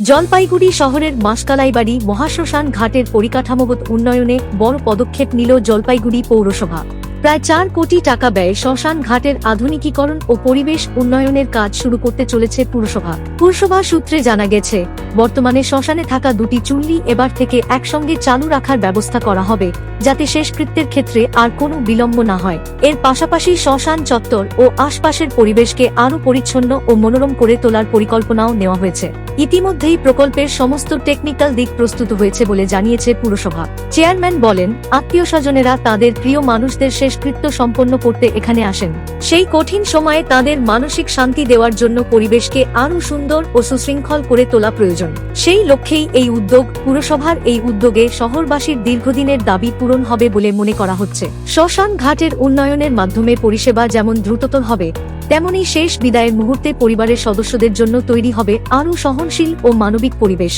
জলপাইগুড়ি শহরের মাসকালাইবাড়ি মহাশ্মশান ঘাটের পরিকাঠামোগত উন্নয়নে বড় পদক্ষেপ নিল জলপাইগুড়ি পৌরসভা। প্রায় চার কোটি টাকা ব্যয়ে শ্মশান ঘাটের আধুনিকীকরণ ও পরিবেশ উন্নয়নের কাজ শুরু করতে চলেছে পুরসভা। পুরসভা সূত্রে জানা গেছে, বর্তমানে শ্মশানে থাকা দুটি চুল্লি এবার থেকে একসঙ্গে চালু রাখার ব্যবস্থা করা হবে, যাতে শেষকৃত্যের ক্ষেত্রে আর কোনো বিলম্ব না হয়। এর পাশাপাশি শ্মশান চত্বর ও আশপাশের পরিবেশকে আরও পরিচ্ছন্ন ও মনোরম করে তোলার পরিকল্পনাও নেওয়া হয়েছে। ইতিমধ্যেই প্রকল্পের সমস্ত টেকনিক্যাল দিক প্রস্তুত হয়েছে বলে জানিয়েছে পুরসভা। চেয়ারম্যান বলেন, আত্মীয় স্বজনেরা তাদের প্রিয় মানুষদের শেষকৃত্য সম্পন্ন করতে এখানে আসেন। সেই কঠিন সময়ে তাদের মানসিক শান্তি দেওয়ার জন্য পরিবেশকে আরও সুন্দর ও সুশৃঙ্খল করে তোলা প্রয়োজন। সেই লক্ষ্যেই এই উদ্যোগ পুরসভার এই উদ্যোগে শহরবাসীর দীর্ঘদিনের দাবি পূরণ হবে বলে মনে করা হচ্ছে। শ্মশান ঘাটের উন্নয়নের মাধ্যমে পরিষেবা যেমন দ্রুততর হবে, তেমনি শেষ বিদায়ের মুহূর্তে পরিবারের সদস্যদের জন্য তৈরি হবে আরও সহনশীল ও মানবিক পরিবেশ।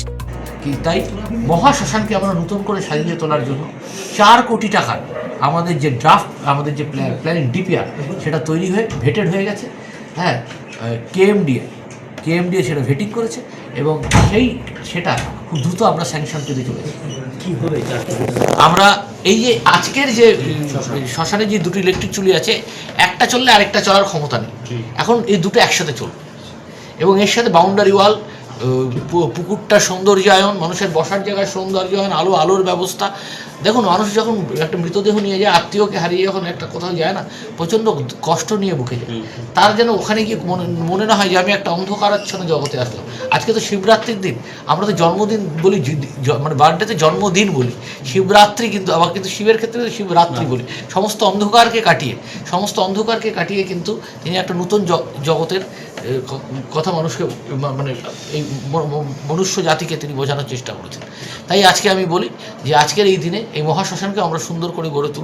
তাই মহা শ্মশানকে আমরা নতুন করে সাজিয়ে তোলার জন্য চার কোটি টাকার আমাদের যে ড্রাফট আমাদের যে প্ল্যান প্ল্যানিং ডিপিআর সেটা তৈরি হয়ে ভেটেড হয়ে গেছে। হ্যাঁ কেএমডিএ কেএমডিএ সেটা ভেটিং করেছে এবং সেই সেটা খুব দ্রুত আমরা স্যাংশন পেতে চলেছি। আমরা এই যে আজকের যে শ্মশানে যে দুটো ইলেকট্রিক চুলি আছে একটা চললে আরেকটা চলার ক্ষমতা নেই। এখন এই দুটো একসাথে চলবে। এবং এর সাথে বাউন্ডারি ওয়াল পুকুরটার সৌন্দর্যায়ন মানুষের বসার জায়গায় সৌন্দর্যায়ন আলো আলোর ব্যবস্থা। দেখুন, মানুষ যখন একটা মৃতদেহ নিয়ে যায়, আত্মীয়কে হারিয়ে যখন একটা কোথাও যায় না, প্রচণ্ড কষ্ট নিয়ে বুকে যায়। তার যেন ওখানে গিয়ে মনে মনে না হয় যে আমি একটা অন্ধকারাচ্ছন্ন জগতে আসলাম। আজকে তো শিবরাত্রির দিন। আমরা তো জন্মদিন বলি মানে বার্থডেতে জন্মদিন বলি। শিবরাত্রি কিন্তু, আবার কিন্তু শিবের ক্ষেত্রে শিবরাত্রি বলি। সমস্ত অন্ধকারকে কাটিয়ে, সমস্ত অন্ধকারকে কাটিয়ে কিন্তু তিনি একটা নতুন জগতের কথা মানুষকে মানে এই মনুষ্য জাতিকে তিনি বোঝানোর চেষ্টা করেছেন। তাই আজকে আমি বলি যে আজকের এই দিনে এই মহাশ্মশানকে আমরা সুন্দর করে গড়ে তুলব।